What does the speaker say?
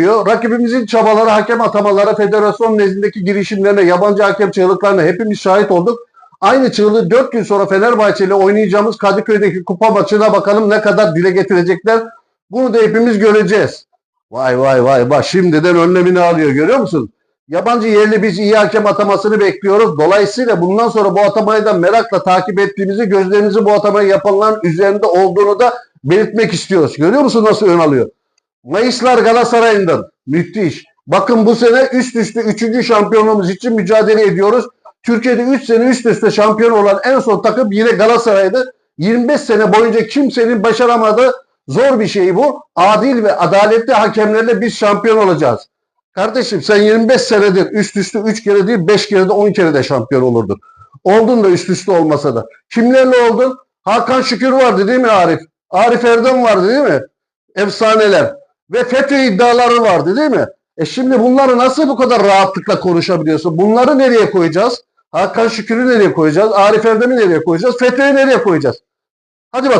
diyor. Rakibimizin çabaları, hakem atamaları, federasyon nezdindeki girişimlerine, yabancı hakem çığlıklarına hepimiz şahit olduk. Aynı çığlığı 4 gün sonra Fenerbahçe ile oynayacağımız Kadıköy'deki kupa maçına bakalım ne kadar dile getirecekler. Bunu da hepimiz göreceğiz. Vay vay vay bak şimdiden önlemini alıyor görüyor musun? Yabancı yerli biz iyi hakem atamasını bekliyoruz. Dolayısıyla bundan sonra bu atamayı da merakla takip ettiğimizi, gözlerinizi bu atamayı yapanların üzerinde olduğunu da belirtmek istiyoruz. Görüyor musun nasıl ön alıyor? Mayıslar Galatasaray'ından. Müthiş. Bakın bu sene üst üste 3. şampiyonluğumuz için mücadele ediyoruz. Türkiye'de 3 sene üst üste şampiyon olan en son takım yine Galatasaray'dı. 25 sene boyunca kimsenin başaramadığı zor bir şey bu. Adil ve adaletli hakemlerle biz şampiyon olacağız. Kardeşim sen 25 senedir üst üste 3 kere değil 5 kere de 10 kere de şampiyon olurdun. Oldun da üst üste olmasa da. Kimlerle oldun? Hakan Şükür vardı değil mi Arif? Arif Erdem vardı değil mi? Efsaneler. Ve FETÖ iddiaları vardı değil mi? E şimdi bunları nasıl bu kadar rahatlıkla konuşabiliyorsun? Bunları nereye koyacağız? Hakan Şükür'ü nereye koyacağız? Arif Erdem'i nereye koyacağız? FETÖ'yü nereye koyacağız? Hadi bakalım.